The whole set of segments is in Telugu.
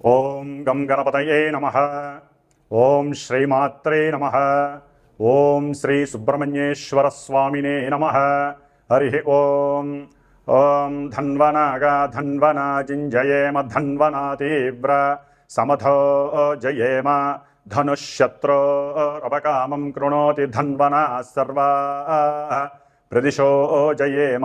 ఓం గం గణపతయే నమ ఓం శ్రీమాత్రే నమ ఓం శ్రీ సుబ్రహ్మణ్యేశ్వర స్వామినే నమ హరి ఓం ఓం ధన్వనాగా ధన్వనా జింజయేమ ధన్వనా తీవ్ర సమథో జయేమ ధనుశత్రోరపకామం కృణోతి ధన్వనా సర్వా ప్రదిశో జయేమ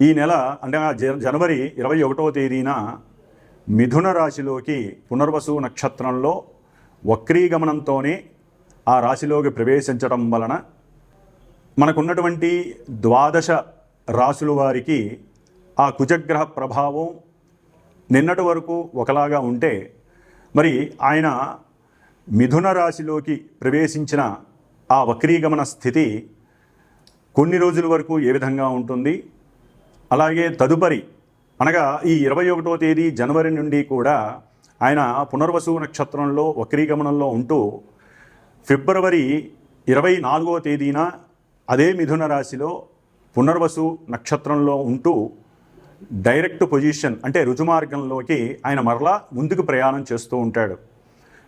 ఈ నెల అంటే ఆ జ- జనవరి ఇరవై ఒకటవ తేదీన మిథున రాశిలోకి పునర్వసు నక్షత్రంలో వక్రీగమనంతోనే ఆ రాశిలోకి ప్రవేశించడం వలన మనకున్నటువంటి ద్వాదశ రాశుల వారికి ఆ కుజగ్రహ ప్రభావం నిన్నటి వరకు ఒకలాగా ఉంటే మరి ఆయన మిథున రాశిలోకి ప్రవేశించిన ఆ వక్రీగమన స్థితి కొన్ని రోజుల వరకు ఏ విధంగా ఉంటుంది? అలాగే తదుపరి అనగా ఈ ఇరవై ఒకటో తేదీ జనవరి నుండి కూడా ఆయన పునర్వసు నక్షత్రంలో వక్రీగమనంలో ఉంటూ ఫిబ్రవరి ఇరవై నాలుగో తేదీన అదే మిథున రాశిలో పునర్వసు నక్షత్రంలో ఉంటూ డైరెక్ట్ పొజిషన్ అంటే రుజుమార్గంలోకి ఆయన మరలా ముందుకు ప్రయాణం చేస్తూ ఉంటాడు.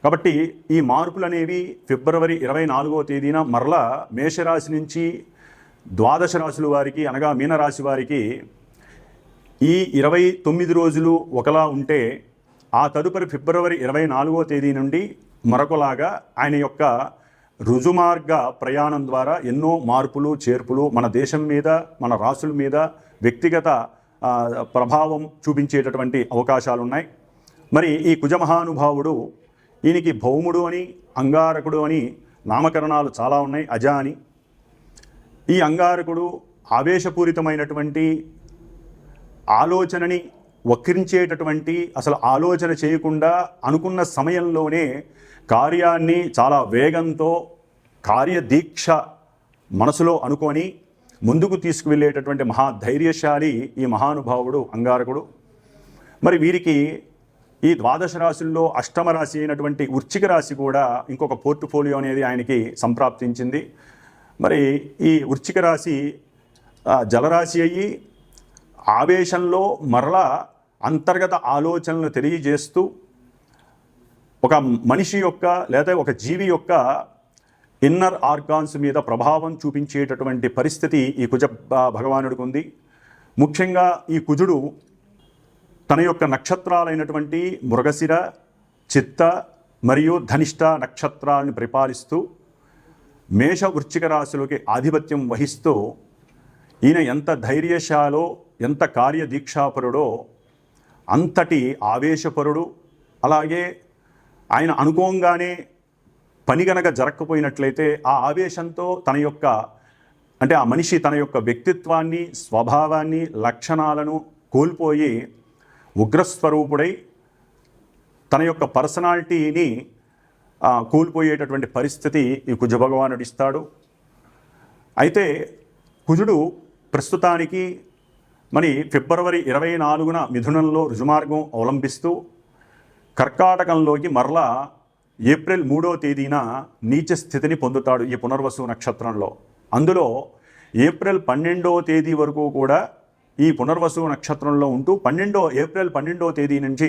కాబట్టి ఈ మార్పులు అనేవి ఫిబ్రవరి ఇరవై నాలుగో తేదీన మరలా మేషరాశి నుంచి ద్వాదశ రాశుల వారికి అనగా మీనరాశి వారికి ఈ ఇరవై తొమ్మిది రోజులు ఒకలా ఉంటే ఆ తదుపరి ఫిబ్రవరి ఇరవై నాలుగో తేదీ నుండి మరొకలాగా ఆయన యొక్క రుజుమార్గ ప్రయాణం ద్వారా ఎన్నో మార్పులు చేర్పులు మన దేశం మీద మన రాసుల మీద వ్యక్తిగత ప్రభావం చూపించేటటువంటి అవకాశాలు ఉన్నాయి మరి ఈ కుజమహానుభావుడు ఈయనకి భౌముడు అని అంగారకుడు అని నామకరణాలు చాలా ఉన్నాయి. అజ అని ఈ అంగారకుడు ఆవేశపూరితమైనటువంటి ఆలోచనని వక్రించేటటువంటి అసలు ఆలోచన చేయకుండా అనుకున్న సమయంలోనే కార్యాన్ని చాలా వేగంతో కార్యదీక్ష మనసులో అనుకొని ముందుకు తీసుకువెళ్ళేటటువంటి మహా ధైర్యశాలి ఈ మహానుభావుడు అంగారకుడు. మరి వీరికి ఈ ద్వాదశ రాశుల్లో అష్టమ రాశి అయినటువంటి ఉర్చిక రాశి కూడా ఇంకొక పోర్టుఫోలియో అనేది ఆయనకి సంప్రాప్తించింది. మరి ఈ వృచ్చిక రాశి జలరాశి అయ్యి ఆవేశంలో మరలా అంతర్గత ఆలోచనలు తెలియజేస్తూ ఒక మనిషి యొక్క లేదా ఒక జీవి యొక్క ఇన్నర్ ఆర్గాన్స్ మీద ప్రభావం చూపించేటటువంటి పరిస్థితి ఈ కుజ భగవానుడికి ఉంది. ముఖ్యంగా ఈ కుజుడు తన యొక్క నక్షత్రాలైనటువంటి మృగశిర చిత్త మరియు ధనిష్ట నక్షత్రాలను పరిపాలిస్తూ మేష వృశ్చిక రాశులకి ఆధిపత్యం వహిస్తూ ఈయన ఎంత ధైర్యశాలో ఎంత కార్యదీక్షాపరుడో అంతటి ఆవేశపరుడు. అలాగే ఆయన అనుకోంగానే పని గనక జరగకపోయినట్లయితే ఆ ఆవేశంతో తన యొక్క అంటే ఆ మనిషి తన యొక్క వ్యక్తిత్వాన్ని స్వభావాన్ని లక్షణాలను కోల్పోయి ఉగ్రస్వరూపుడై తన యొక్క పర్సనాలిటీని కూలిపోయేటటువంటి పరిస్థితి ఈ కుజ భగవానుడు ఇస్తాడు. అయితే కుజుడు ప్రస్తుతానికి మరి ఫిబ్రవరి ఇరవై నాలుగున మిథునంలో రుజుమార్గం అవలంబిస్తూ కర్కాటకంలోకి మరలా ఏప్రిల్ మూడో తేదీన నీచ స్థితిని పొందుతాడు ఈ పునర్వసు నక్షత్రంలో. అందులో ఏప్రిల్ పన్నెండో తేదీ వరకు కూడా ఈ పునర్వసు నక్షత్రంలో ఉంటూ పన్నెండో ఏప్రిల్ పన్నెండో తేదీ నుంచి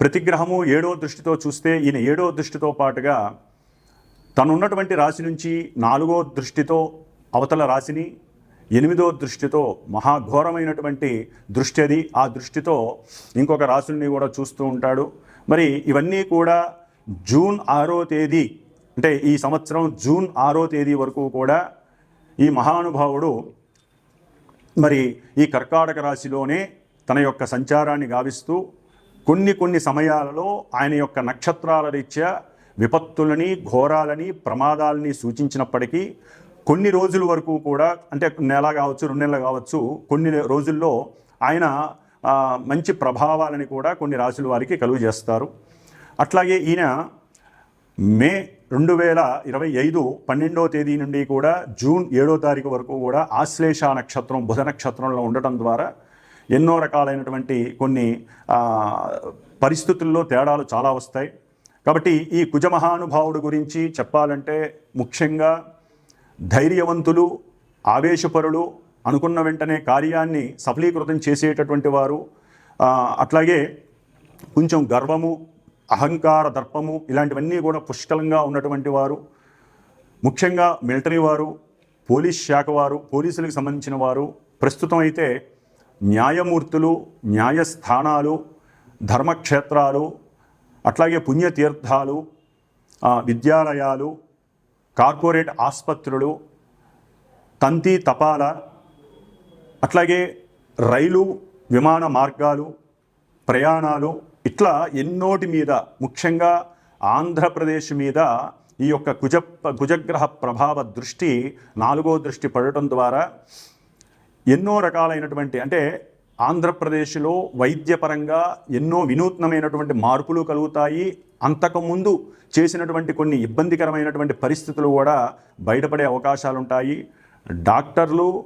ప్రతి గ్రహము ఏడో దృష్టితో చూస్తే ఈయన ఏడో దృష్టితో పాటుగా తనున్నటువంటి రాశి నుంచి నాలుగో దృష్టితో అవతల రాశిని ఎనిమిదో దృష్టితో మహాఘోరమైనటువంటి దృష్టి అది. ఆ దృష్టితో ఇంకొక రాశుల్ని కూడా చూస్తూ ఉంటాడు. మరి ఇవన్నీ కూడా జూన్ ఆరో తేదీ అంటే ఈ సంవత్సరం జూన్ ఆరో తేదీ వరకు కూడా ఈ మహానుభావుడు మరి ఈ కర్కాటక రాశిలోనే తన యొక్క సంచారాన్ని గావిస్తూ కొన్ని కొన్ని సమయాలలో ఆయన యొక్క నక్షత్రాల రీత్యా విపత్తులని ఘోరాలని ప్రమాదాలని సూచించినప్పటికీ కొన్ని రోజుల వరకు కూడా అంటే నెల కావచ్చు రెండు నెలలు కావచ్చు కొన్ని రోజుల్లో ఆయన మంచి ప్రభావాలని కూడా కొన్ని రాశుల వారికి కలుగు చేస్తారు. అట్లాగే ఈయన మే రెండు వేల ఇరవై ఐదు పన్నెండవ తేదీ నుండి కూడా జూన్ ఏడో తారీఖు వరకు కూడా ఆశ్లేష నక్షత్రం బుధ నక్షత్రంలో ఉండటం ద్వారా ఎన్నో రకాలైనటువంటి కొన్ని పరిస్థితుల్లో తేడాలు చాలా వస్తాయి. కాబట్టి ఈ కుజమహానుభావుడు గురించి చెప్పాలంటే ముఖ్యంగా ధైర్యవంతులు ఆవేశపరులు అనుకున్న వెంటనే కార్యాన్ని సఫలీకృతం చేసేటటువంటి వారు అట్లాగే కొంచెం గర్వము అహంకార దర్పము ఇలాంటివన్నీ కూడా పుష్కలంగా ఉన్నటువంటి వారు ముఖ్యంగా మిలిటరీ వారు పోలీస్ శాఖ వారు పోలీసులకు సంబంధించిన వారు ప్రస్తుతం అయితే న్యాయమూర్తులు న్యాయస్థానాలు ధర్మక్షేత్రాలు అట్లాగే పుణ్యతీర్థాలు విద్యాలయాలు కార్పొరేట్ ఆసుపత్రులు తంతి తపాల అట్లాగే రైలు విమాన మార్గాలు ప్రయాణాలు ఇట్లా ఎన్నోటి మీద ముఖ్యంగా ఆంధ్రప్రదేశ్ మీద ఈ యొక్క కుజ కుజగ్రహ ప్రభావ దృష్టి నాలుగో దృష్టి పడటం ద్వారా ఎన్నో రకాలైనటువంటి అంటే ఆంధ్రప్రదేశ్లో వైద్యపరంగా ఎన్నో వినూత్నమైనటువంటి మార్పులు కలుగుతాయి. అంతకుముందు చేసినటువంటి కొన్ని ఇబ్బందికరమైనటువంటి పరిస్థితులు కూడా బయటపడే అవకాశాలు ఉంటాయి డాక్టర్లు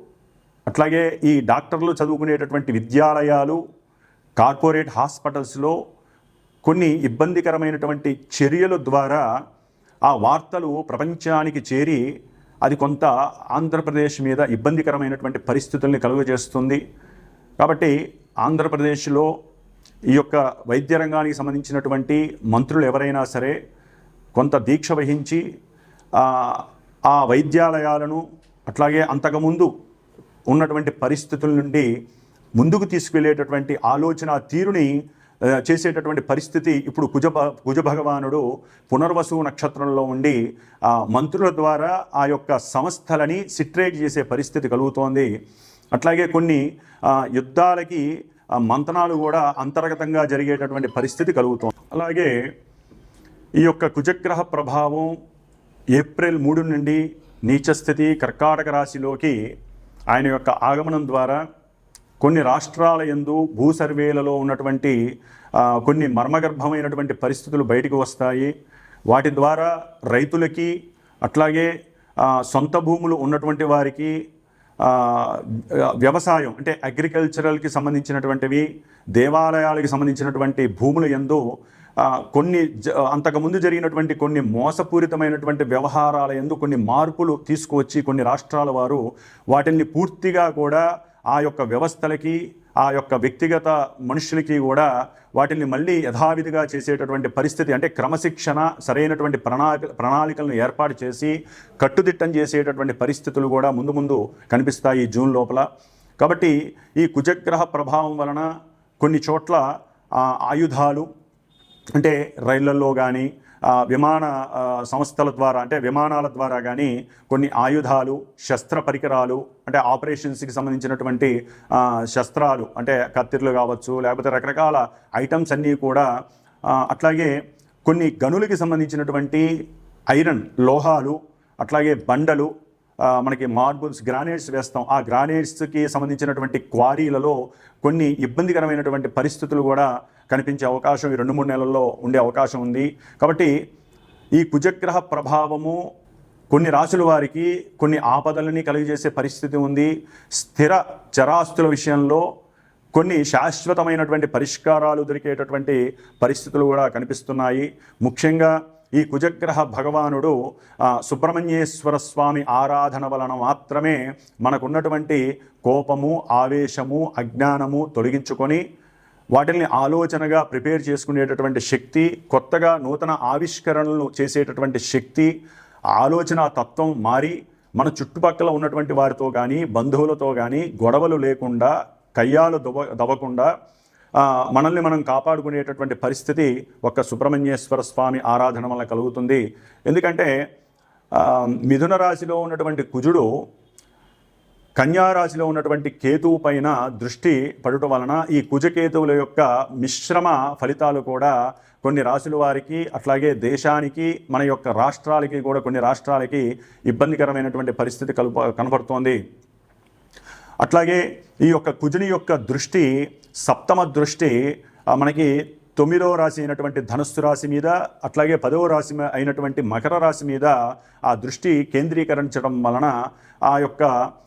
అట్లాగే ఈ డాక్టర్లు చదువుకునేటటువంటి విద్యాలయాలు కార్పొరేట్ హాస్పిటల్స్లో కొన్ని ఇబ్బందికరమైనటువంటి చర్యల ద్వారా ఆ వార్తలు ప్రపంచానికి చేరి అది కొంత ఆంధ్రప్రదేశ్ మీద ఇబ్బందికరమైనటువంటి పరిస్థితుల్ని కలుగజేస్తుంది. కాబట్టి ఆంధ్రప్రదేశ్లో ఈ యొక్క వైద్య రంగానికి సంబంధించినటువంటి మంత్రులు ఎవరైనా సరే కొంత దీక్ష వహించి ఆ, వైద్యాలయాలను అట్లాగే అంతకుముందు ఉన్నటువంటి పరిస్థితుల నుండి ముందుకు తీసుకువెళ్ళేటటువంటి ఆలోచన తీరుని చేసేటటువంటి పరిస్థితి ఇప్పుడు కుజ కుజ భగవానుడు పునర్వసు నక్షత్రంలో ఉండి ఆ మంత్రుల ద్వారా ఆ యొక్క సంస్థలని సిట్రేట్ చేసే పరిస్థితి కలుగుతోంది. అట్లాగే కొన్ని యుద్ధాలకి మంతనాలు కూడా అంతర్గతంగా జరిగేటటువంటి పరిస్థితి కలుగుతోంది. అలాగే ఈ యొక్క కుజగ్రహ ప్రభావం ఏప్రిల్ మూడు నుండి నీచస్థితి కర్కాటక రాశిలోకి ఆయన యొక్క ఆగమనం ద్వారా కొన్ని రాష్ట్రాల యందు భూ సర్వేలలో ఉన్నటువంటి కొన్ని మర్మగర్భమైనటువంటి పరిస్థితులు బయటకు వస్తాయి. వాటి ద్వారా రైతులకి అట్లాగే సొంత భూములు ఉన్నటువంటి వారికి వ్యవసాయం అంటే అగ్రికల్చరల్కి సంబంధించినటువంటివి దేవాలయాలకి సంబంధించినటువంటి భూముల ఎందు కొన్ని జ- అంతకుముందు జరిగినటువంటి కొన్ని మోసపూరితమైనటువంటి వ్యవహారాల ఎందు కొన్ని మార్పులు తీసుకువచ్చి కొన్ని రాష్ట్రాల వారు వాటిని పూర్తిగా కూడా ఆ యొక్క వ్యవస్థలకి ఆ యొక్క వ్యక్తిగత మనుషులకి కూడా వాటిని మళ్ళీ యథావిధిగా చేసేటటువంటి పరిస్థితి అంటే క్రమశిక్షణ సరైనటువంటి ప్రణాళిక ప్రణాళికలను ఏర్పాటు చేసి కట్టుదిట్టం చేసేటటువంటి పరిస్థితులు కూడా ముందు ముందు కనిపిస్తాయి జూన్ లోపల. కాబట్టి ఈ కుజగ్రహ ప్రభావం వలన కొన్ని చోట్ల ఆయుధాలు అంటే రైళ్ళలో కానీ విమాన సంస్థల ద్వారా అంటే విమానాల ద్వారా కానీ కొన్ని ఆయుధాలు శస్త్ర పరికరాలు అంటే ఆపరేషన్స్కి సంబంధించినటువంటి శస్త్రాలు అంటే కత్తిర్లు కావచ్చు లేకపోతే రకరకాల ఐటమ్స్ అన్నీ కూడా అట్లాగే కొన్ని గనులకి సంబంధించినటువంటి ఐరన్ లోహాలు అట్లాగే బండలు మనకి మార్బుల్స్ గ్రానైట్స్ వేస్తాం. ఆ గ్రానైట్స్కి సంబంధించినటువంటి క్వారీలలో కొన్ని ఇబ్బందికరమైనటువంటి పరిస్థితులు కూడా కనిపించే అవకాశం ఈ రెండు మూడు నెలల్లో ఉండే అవకాశం ఉంది. కాబట్టి ఈ కుజగ్రహ ప్రభావము కొన్ని రాసుల వారికి కొన్ని ఆపదలని కలిగజేసే పరిస్థితి ఉంది. స్థిర చరాస్తుల విషయంలో కొన్ని శాశ్వతమైనటువంటి పరిష్కారాలు దొరికేటటువంటి పరిస్థితులు కూడా కనిపిస్తున్నాయి. ముఖ్యంగా ఈ కుజగ్రహ భగవానుడు సుబ్రహ్మణ్యేశ్వర స్వామి ఆరాధన వలన మాత్రమే మనకున్నటువంటి కోపము ఆవేశము అజ్ఞానము తొలగించుకొని వాటిని ఆలోచనగా ప్రిపేర్ చేసుకునేటటువంటి శక్తి కొత్తగా నూతన ఆవిష్కరణలు చేసేటటువంటి శక్తి ఆలోచన తత్వం మారి మన చుట్టుపక్కల ఉన్నటువంటి వారితో కానీ బంధువులతో కానీ గొడవలు లేకుండా కయ్యాలు దవ దవ్వకుండా మనల్ని మనం కాపాడుకునేటటువంటి పరిస్థితి ఒక్క సుబ్రహ్మణ్యేశ్వర స్వామి ఆరాధన వల్ల కలుగుతుంది. ఎందుకంటే మిథున రాశిలో ఉన్నటువంటి కుజుడు కన్యా రాశిలో ఉన్నటువంటి కేతువు పైన దృష్టి పడుట వలన ఈ కుజకేతువుల యొక్క మిశ్రమ ఫలితాలు కూడా కొన్ని రాశుల వారికి అట్లాగే దేశానికి మన యొక్క రాష్ట్రాలకి కూడా కొన్ని రాష్ట్రాలకి ఇబ్బందికరమైనటువంటి పరిస్థితి కలుప కనపడుతోంది అట్లాగే ఈ యొక్క కుజుని యొక్క దృష్టి సప్తమ దృష్టి మనకి తొమ్మిదవ రాశి అయినటువంటి ధనుస్సు రాశి మీద అట్లాగే పదవ రాశి అయినటువంటి మకర రాశి మీద ఆ దృష్టి కేంద్రీకరించడం వలన ఆ యొక్క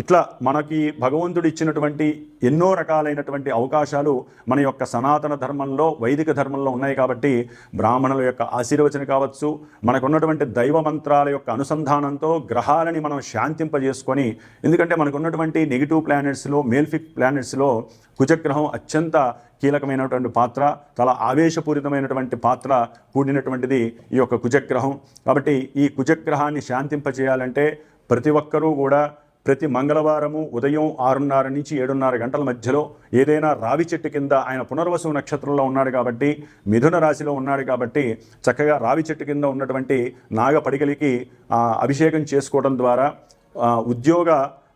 ఇట్లా మనకి భగవంతుడు ఇచ్చినటువంటి ఎన్నో రకాలైనటువంటి అవకాశాలు మన యొక్క సనాతన ధర్మంలో వైదిక ధర్మంలో ఉన్నాయి కాబట్టి బ్రాహ్మణుల యొక్క ఆశీర్వచన కావచ్చు మనకున్నటువంటి దైవ మంత్రాల యొక్క అనుసంధానంతో గ్రహాలని మనం శాంతింపజేసుకొని ఎందుకంటే మనకున్నటువంటి నెగిటివ్ ప్లానెట్స్లో మేల్ఫిక్ ప్లానెట్స్లో కుజగ్రహం అత్యంత కీలకమైనటువంటి పాత్ర చాలా ఆవేశపూరితమైనటువంటి పాత్ర కూడినటువంటిది ఈ యొక్క కుజగ్రహం. కాబట్టి ఈ కుజగ్రహాన్ని శాంతింపజేయాలంటే ప్రతి ఒక్కరూ కూడా ప్రతి మంగళవారము ఉదయం ఆరున్నర నుంచి ఏడున్నర గంటల మధ్యలో ఏదైనా రావి చెట్టు కింద ఆయన పునర్వసు నక్షత్రంలో ఉన్నాడు కాబట్టి మిథున రాశిలో ఉన్నాడు కాబట్టి చక్కగా రావి చెట్టు కింద ఉన్నటువంటి నాగపడిగలికి అభిషేకం చేసుకోవడం ద్వారా ఉద్యోగ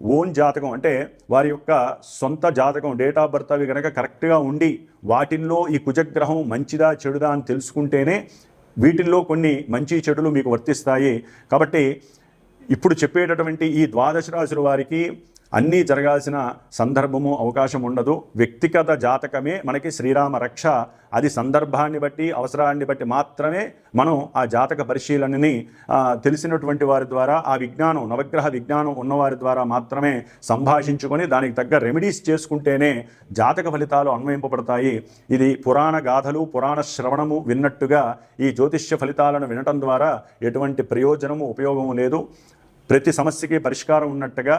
ఓన్ జాతకం అంటే వారి యొక్క సొంత జాతకం డేట్ ఆఫ్ బర్త్ అవి కనుక కరెక్ట్గా ఉండి వాటిల్లో ఈ కుజగ్రహం మంచిదా చెడుదా అని తెలుసుకుంటేనే వీటిల్లో కొన్ని మంచి చెడులు మీకు వర్తిస్తాయి. కాబట్టి ఇప్పుడు చెప్పేటటువంటి ఈ ద్వాదశ రాశుల వారికి అన్నీ జరగాల్సిన సందర్భము అవకాశం ఉండదు. వ్యక్తిగత జాతకమే మనకి శ్రీరామ రక్ష. అది సందర్భాన్ని బట్టి అవసరాన్ని బట్టి మాత్రమే మనం ఆ జాతక పరిశీలనని తెలిసినటువంటి వారి ద్వారా ఆ విజ్ఞానం నవగ్రహ విజ్ఞానం ఉన్నవారి ద్వారా మాత్రమే సంభాషించుకొని దానికి తగ్గ రెమెడీస్ చేసుకుంటేనే జాతక ఫలితాలు అన్వయింపబడతాయి. ఇది పురాణ గాథలు పురాణ శ్రవణము విన్నట్టుగా ఈ జ్యోతిష్య ఫలితాలను వినటం ద్వారా ఎటువంటి ప్రయోజనము ఉపయోగము లేదు. ప్రతి సమస్యకి పరిష్కారం ఉన్నట్టుగా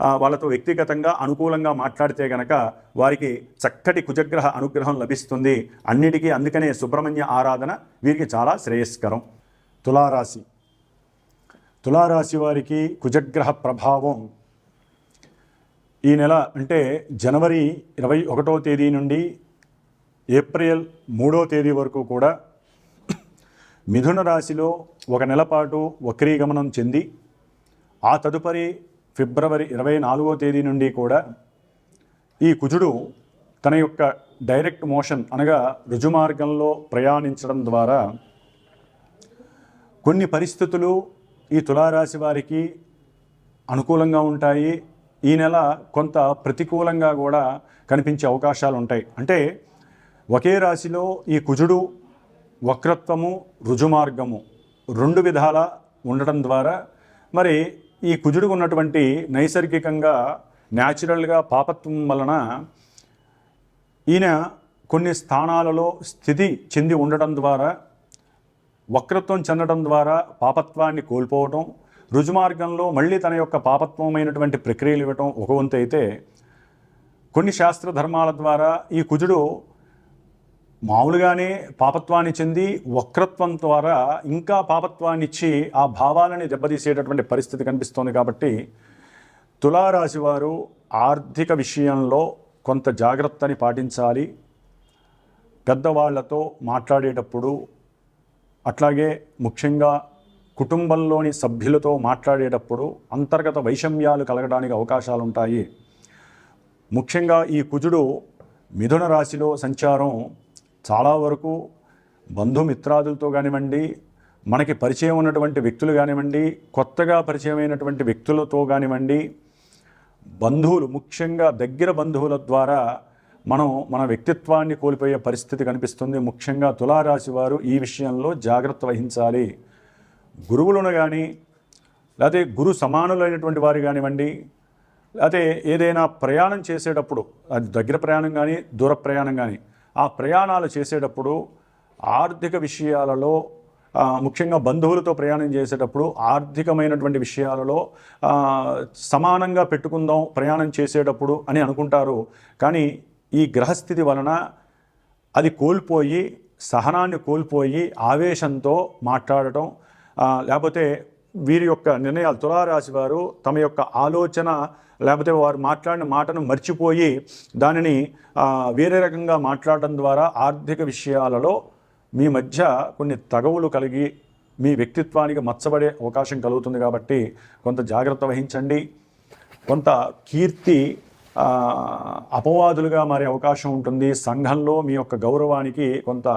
వాళ్ళతో వ్యక్తిగతంగా అనుకూలంగా మాట్లాడితే గనక వారికి చక్కటి కుజగ్రహ అనుగ్రహం లభిస్తుంది. అన్నిటికీ అందుకనే సుబ్రహ్మణ్య ఆరాధన వీరికి చాలా శ్రేయస్కరం. తులారాశి. తులారాశి వారికి కుజగ్రహ ప్రభావం ఈ నెల అంటే జనవరి ఇరవై ఒకటో తేదీ నుండి ఏప్రిల్ మూడో తేదీ వరకు కూడా మిథున రాశిలో ఒక నెల పాటు వక్రీగమనం చెంది ఆ తదుపరి ఫిబ్రవరి ఇరవై నాలుగో తేదీ నుండి కూడా ఈ కుజుడు తన యొక్క డైరెక్ట్ మోషన్ అనగా రుజుమార్గంలో ప్రయాణించడం ద్వారా కొన్ని పరిస్థితులు ఈ తులారాశి వారికి అనుకూలంగా ఉంటాయి. ఈ నెల కొంత ప్రతికూలంగా కూడా కనిపించే అవకాశాలు ఉంటాయి. అంటే ఒకే రాశిలో ఈ కుజుడు వక్రత్వము రుజుమార్గము రెండు విధాల ఉండటం ద్వారా మరి ఈ కుజుడికి ఉన్నటువంటి నైసర్గికంగా న్యాచురల్గా పాపత్వం వలన ఈయన కొన్ని స్థానాలలో స్థితి చెంది ఉండటం ద్వారా వక్రత్వం చెందడం ద్వారా పాపత్వాన్ని కోల్పోవటం రుజుమార్గంలో మళ్ళీ తన యొక్క పాపత్వమైనటువంటి ప్రక్రియలు ఇవ్వటం ఒక వంతు అయితే కొన్ని శాస్త్ర ధర్మాల ద్వారా ఈ కుజుడు మామూలుగానే పాపత్వాన్ని చెంది వక్రత్వం ద్వారా ఇంకా పాపత్వాన్ని ఇచ్చి ఆ భావాలని దెబ్బతీసేటటువంటి పరిస్థితి కనిపిస్తోంది కాబట్టి తులారాశి వారు ఆర్థిక విషయంలో కొంత జాగ్రత్తని పాటించాలి. పెద్దవాళ్ళతో మాట్లాడేటప్పుడు అట్లాగే ముఖ్యంగా కుటుంబంలోని సభ్యులతో మాట్లాడేటప్పుడు అంతర్గత వైషమ్యాలు కలగడానికి అవకాశాలు ఉంటాయి ముఖ్యంగా ఈ కుజుడు మిథున రాశిలో సంచారం చాలా వరకు బంధుమిత్రాదులతో కానివ్వండి మనకి పరిచయం ఉన్నటువంటి వ్యక్తులు కానివ్వండి కొత్తగా పరిచయమైనటువంటి వ్యక్తులతో కానివ్వండి బంధువులు ముఖ్యంగా దగ్గర బంధువుల ద్వారా మనం మన వ్యక్తిత్వాన్ని కోల్పోయే పరిస్థితి కనిపిస్తుంది. ముఖ్యంగా తులారాశి వారు ఈ విషయంలో జాగ్రత్త వహించాలి. గురువులను కానీ లేకపోతే గురు సమానులైనటువంటి వారు కానివ్వండి లేకపోతే ఏదైనా ప్రయాణం చేసేటప్పుడు అది దగ్గర ప్రయాణం కానీ దూర ప్రయాణం కానీ ఆ ప్రయాణాలు చేసేటప్పుడు ఆర్థిక విషయాలలో ముఖ్యంగా బంధువులతో ప్రయాణం చేసేటప్పుడు ఆర్థికమైనటువంటి విషయాలలో సమానంగా పెట్టుకుందాం ప్రయాణం చేసేటప్పుడు అని అనుకుంటారు. కానీ ఈ గ్రహస్థితి వలన అది కోల్పోయి సహనాన్ని కోల్పోయి ఆవేశంతో మాట్లాడటం లేకపోతే వీరి యొక్క నిర్ణయాలు తులారాశి వారు తమ యొక్క ఆలోచన లేకపోతే వారు మాట్లాడిన మాటను మర్చిపోయి దానిని వేరే రకంగా మాట్లాడటం ద్వారా ఆర్థిక విషయాలలో మీ మధ్య కొన్ని తగవులు కలిగి మీ వ్యక్తిత్వానికి మచ్చబడే అవకాశం కలుగుతుంది కాబట్టి కొంత జాగ్రత్త వహించండి. కొంత కీర్తి అపవాదులుగా మారే అవకాశం ఉంటుంది. సంఘంలో మీ యొక్క గౌరవానికి కొంత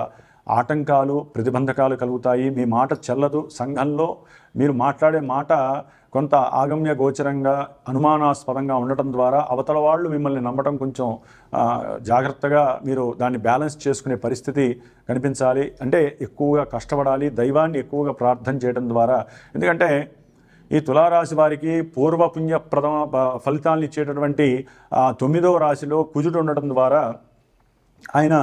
ఆటంకాలు ప్రతిబంధకాలు కలుగుతాయి. మీ మాట చెల్లదు. సంఘంలో మీరు మాట్లాడే మాట కొంత ఆగమ్య గోచరంగా అనుమానాస్పదంగా ఉండటం ద్వారా అవతల వాళ్ళు మిమ్మల్ని నమ్మటం కొంచెం జాగ్రత్తగా మీరు దాన్ని బ్యాలెన్స్ చేసుకునే పరిస్థితి కనిపించాలి. అంటే ఎక్కువగా కష్టపడాలి. దైవాన్ని ఎక్కువగా ప్రార్థన చేయడం ద్వారా. ఎందుకంటే ఈ తులారాశి వారికి పూర్వపుణ్య ప్రథమ ఫలితాలను ఇచ్చేటటువంటి తొమ్మిదవ రాశిలో కుజుడు ఉండటం ద్వారా ఆయన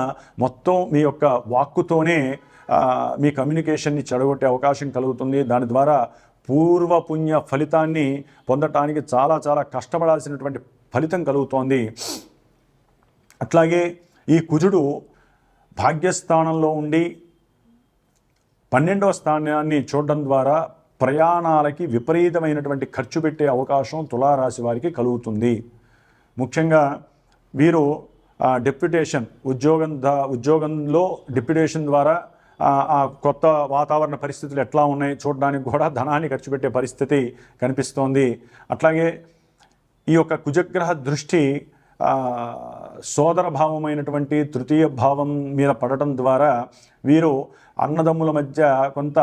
మొత్తం మీ యొక్క వాక్కుతోనే మీ కమ్యూనికేషన్ని చెడగొట్టే అవకాశం కలుగుతుంది. దాని ద్వారా పూర్వపుణ్య ఫలితాన్ని పొందటానికి చాలా చాలా కష్టపడాల్సినటువంటి ఫలితం కలుగుతోంది. అట్లాగే ఈ కుజుడు భాగ్యస్థానంలో ఉండి పన్నెండవ స్థానాన్ని చూడడం ద్వారా ప్రయాణాలకి విపరీతమైనటువంటి ఖర్చు పెట్టే అవకాశం తులారాశి వారికి కలుగుతుంది. ముఖ్యంగా వీరు డెప్యుటేషన్ ఉద్యోగం ఉద్యోగంలో డెప్యుటేషన్ ద్వారా ఆ, కొత్త వాతావరణ పరిస్థితులు ఎట్లా ఉన్నాయి చూడడానికి కూడా ధనాన్ని ఖర్చు పెట్టే పరిస్థితి కనిపిస్తోంది. అట్లాగే ఈ యొక్క కుజగ్రహ దృష్టి సోదర భావమైనటువంటి తృతీయ భావం మీద పడటం ద్వారా వీరు అన్నదమ్ముల మధ్య కొంత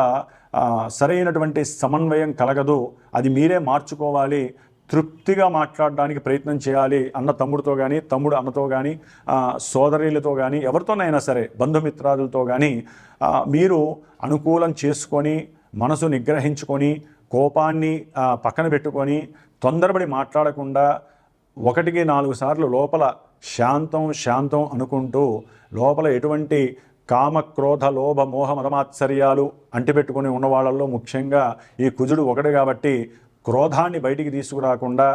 సరైనటువంటి సమన్వయం కలగదు. అది మీరే మార్చుకోవాలి. తృప్తిగా మాట్లాడడానికి ప్రయత్నం చేయాలి అన్న తమ్ముడితో కానీ తమ్ముడు అన్నతో కానీ సోదరులతో కానీ ఎవరితోనైనా సరే బంధుమిత్రాదులతో కానీ మీరు అనుకూలం చేసుకొని మనసు నిగ్రహించుకొని కోపాన్ని పక్కన పెట్టుకొని తొందరపడి మాట్లాడకుండా ఒకటికి నాలుగు సార్లు లోపల శాంతం శాంతం అనుకుంటూ లోపల ఎటువంటి కామ క్రోధ లోభ మోహ మదమాత్సర్యాలు అంటిపెట్టుకుని ఉన్న వాళ్ళల్లో ముఖ్యంగా ఈ కుజుడు ఒకటి కాబట్టి క్రోధాన్ని బయటికి తీసుకురాకుండా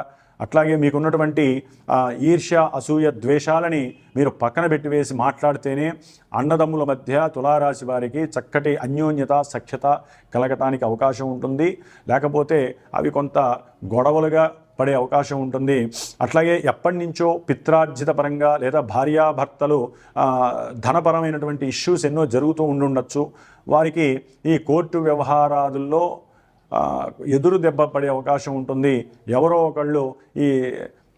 అట్లాగే మీకున్నటువంటి ఈర్ష్య అసూయ ద్వేషాలని మీరు పక్కన పెట్టివేసి మాట్లాడితేనే అన్నదమ్ముల మధ్య తులారాశి వారికి చక్కటి అన్యోన్యత సఖ్యత కలగటానికి అవకాశం ఉంటుంది. లేకపోతే అవి కొంత గొడవలుగా పడే అవకాశం ఉంటుంది. అట్లాగే ఎప్పటి నుంచో పిత్రార్జిత పరంగా లేదా భార్యాభర్తలు ధనపరమైనటువంటి ఇష్యూస్ ఎన్నో జరుగుతూ ఉండుండొచ్చు. వారికి ఈ కోర్టు వ్యవహారాదుల్లో ఎదురు దెబ్బ పడే అవకాశం ఉంటుంది. ఎవరో ఒకళ్ళు ఈ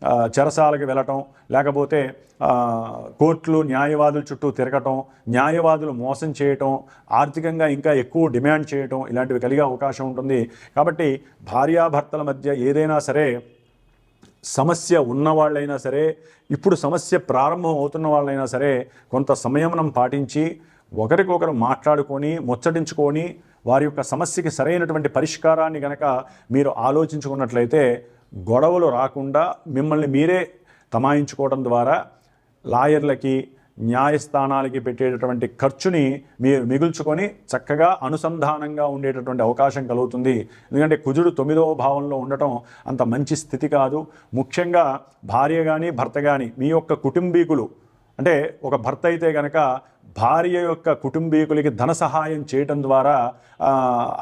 ఆ, చెరసాలకు వెళ్ళటం లేకపోతే కోర్టులు న్యాయవాదుల చుట్టూ తిరగటం న్యాయవాదులు మోసం చేయటం ఆర్థికంగా ఇంకా ఎక్కువ డిమాండ్ చేయటం ఇలాంటివి కలిగే అవకాశం ఉంటుంది. కాబట్టి భార్యాభర్తల మధ్య ఏదైనా సరే సమస్య ఉన్నవాళ్ళైనా సరే ఇప్పుడు సమస్య ప్రారంభం అవుతున్న వాళ్ళైనా సరే కొంత సంయమనం పాటించి ఒకరికొకరు మాట్లాడుకొని ముచ్చటించుకొని వారి యొక్క సమస్యకి సరైనటువంటి పరిష్కారాన్ని గనక మీరు ఆలోచించుకున్నట్లయితే గొడవలు రాకుండా మిమ్మల్ని మీరే తమాయించుకోవడం ద్వారా లాయర్లకి న్యాయస్థానాలకి పెట్టేటటువంటి ఖర్చుని మీరు మిగుల్చుకొని చక్కగా అనుసంధానంగా ఉండేటటువంటి అవకాశం కలుగుతుంది. ఎందుకంటే కుజుడు తొమ్మిదవ భావంలో ఉండటం అంత మంచి స్థితి కాదు. ముఖ్యంగా భార్య కానీ భర్త కానీ మీ యొక్క కుటుంబీకులు అంటే ఒక భర్త అయితే కనుక భార్య యొక్క కుటుంబీకులకి ధన సహాయం చేయటం ద్వారా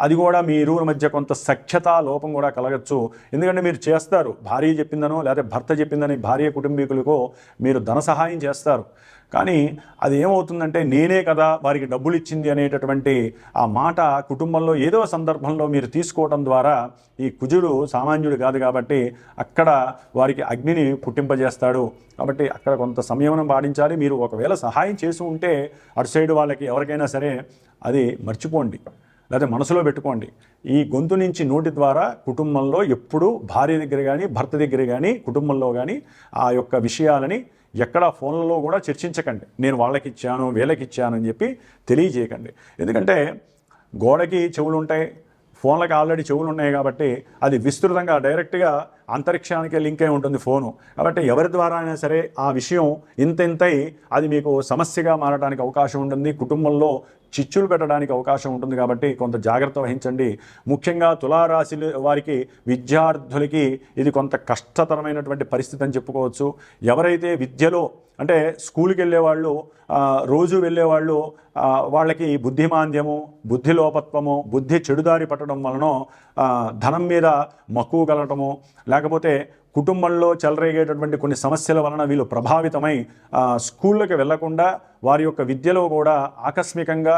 అది కూడా మీ ఇరువుల మధ్య కొంత సఖ్యత లోపం కూడా కలగచ్చు. ఎందుకంటే మీరు చేస్తారు. భార్య చెప్పిందనో లేదా భర్త చెప్పిందని భార్య కుటుంబీకులకు మీరు ధన సహాయం చేస్తారు. కానీ అది ఏమవుతుందంటే నేనే కదా వారికి డబ్బులు ఇచ్చింది అనేటటువంటి ఆ మాట కుటుంబంలో ఏదో సందర్భంలో మీరు తీసుకోవడం ద్వారా ఈ కుజుడు సామాన్యుడు కాదు కాబట్టి అక్కడ వారికి అగ్నిని పుట్టింపజేస్తాడు. కాబట్టి అక్కడ కొంత సంయమనం పాటించాలి. మీరు ఒకవేళ సహాయం చేసి ఉంటే అటు సైడ్ వాళ్ళకి ఎవరికైనా సరే అది మర్చిపోండి. లేదా మనసులో పెట్టుకోండి. ఈ గొంతు నుంచి నోటి ద్వారా కుటుంబంలో ఎప్పుడూ భార్య దగ్గర కానీ భర్త దగ్గర కానీ కుటుంబంలో కానీ ఆ యొక్క విషయాలని ఎక్కడ ఫోన్లలో కూడా చర్చించకండి. నేను వాళ్ళకి ఇచ్చాను వీళ్ళకి ఇచ్చాను అని చెప్పి తెలియజేయకండి. ఎందుకంటే గోడకి చెవులు ఉంటాయి ఫోన్లకి ఆల్రెడీ చెవులు ఉన్నాయి కాబట్టి అది విస్తృతంగా డైరెక్ట్గా అంతరిక్షానికి లింక్ అయి ఉంటుంది ఫోను. కాబట్టి ఎవరి ద్వారా అయినా సరే ఆ విషయం ఇంత ఇంతై అది మీకు సమస్యగా మారడానికి అవకాశం ఉంటుంది. కుటుంబంలో చిచ్చులు పెట్టడానికి అవకాశం ఉంటుంది కాబట్టి కొంత జాగ్రత్త వహించండి. ముఖ్యంగా తులారాశి వారికి విద్యార్థులకి ఇది కొంత కష్టతరమైనటువంటి పరిస్థితి అని చెప్పుకోవచ్చు. ఎవరైతే విద్యలో అంటే స్కూల్కి వెళ్ళేవాళ్ళు రోజు వెళ్ళేవాళ్ళు వాళ్ళకి బుద్ధిమాంద్యము బుద్ధి లోపత్వము బుద్ధి చెడుదారి పట్టడం వలన ధనం మీద మక్కువ కలగటము లేకపోతే కుటుంబంలో చెలరేగేటటువంటి కొన్ని సమస్యల వలన వీళ్ళు ప్రభావితమై స్కూళ్ళకి వెళ్ళకుండా వారి యొక్క విద్యలో కూడా ఆకస్మికంగా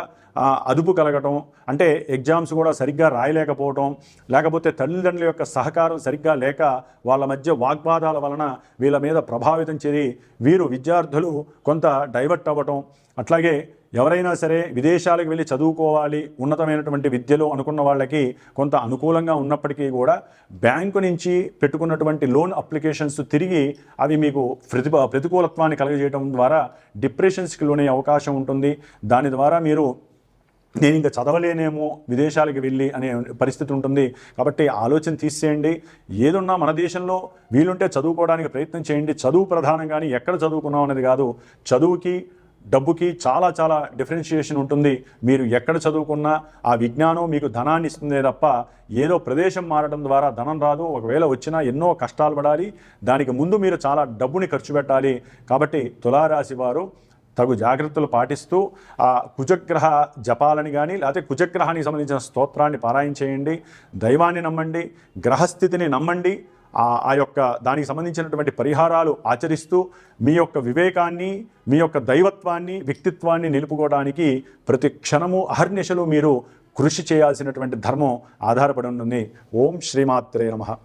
అదుపు కలగటం అంటే ఎగ్జామ్స్ కూడా సరిగ్గా రాయలేకపోవటం లేకపోతే తల్లిదండ్రుల యొక్క సహకారం సరిగ్గా లేక వాళ్ళ మధ్య వాగ్వాదాల వలన వీళ్ళ మీద ప్రభావితం చేరి వీరు విద్యార్థులు కొంత డైవర్ట్ అవ్వటం అట్లాగే ఎవరైనా సరే విదేశాలకు వెళ్ళి చదువుకోవాలి ఉన్నతమైనటువంటి విద్యలో అనుకున్న వాళ్ళకి కొంత అనుకూలంగా ఉన్నప్పటికీ కూడా బ్యాంకు నుంచి పెట్టుకున్నటువంటి లోన్ అప్లికేషన్స్ తిరిగి అవి మీకు ప్రతి ప్రతికూలత్వాన్ని కలుగజేయడం ద్వారా డిప్రెషన్స్కి లోనే అవకాశం ఉంటుంది. దాని ద్వారా మీరు నేను ఇంకా చదవలేనేమో విదేశాలకు వెళ్ళి అనే పరిస్థితి ఉంటుంది. కాబట్టి ఆలోచన తీసేయండి. ఏదున్నా మన దేశంలో వీలుంటే చదువుకోవడానికి ప్రయత్నం చేయండి. చదువు ప్రధానం కానీ ఎక్కడ చదువుకున్నాం అనేది కాదు. చదువుకి డబ్బుకి చాలా చాలా డిఫరెన్షియేషన్ ఉంటుంది. మీరు ఎక్కడ చదువుకున్నా ఆ విజ్ఞానం మీకు ధనాన్ని ఇస్తుందే తప్ప ఏదో ప్రదేశం మారడం ద్వారా ధనం రాదు. ఒకవేళ వచ్చినా ఎన్నో కష్టాలు పడాలి. దానికి ముందు మీరు చాలా డబ్బుని ఖర్చు పెట్టాలి. కాబట్టి తులారాశి వారు తగు జాగ్రత్తలు పాటిస్తూ ఆ కుజగ్రహ జపాలని కానీ లేకపోతే కుజగ్రహానికి సంబంధించిన స్తోత్రాన్ని పారాయణ చేయండి. దైవాన్ని నమ్మండి. గ్రహస్థితిని నమ్మండి. ఆ యొక్క దానికి సంబంధించినటువంటి పరిహారాలు ఆచరిస్తూ మీ యొక్క వివేకాన్ని మీ యొక్క దైవత్వాన్ని వ్యక్తిత్వాన్ని నిలుపుకోవడానికి ప్రతి క్షణము అహర్నిశలు మీరు కృషి చేయాల్సినటువంటి ధర్మం ఆధారపడి ఉంటుంది. ఓం శ్రీమాత్రే నమః.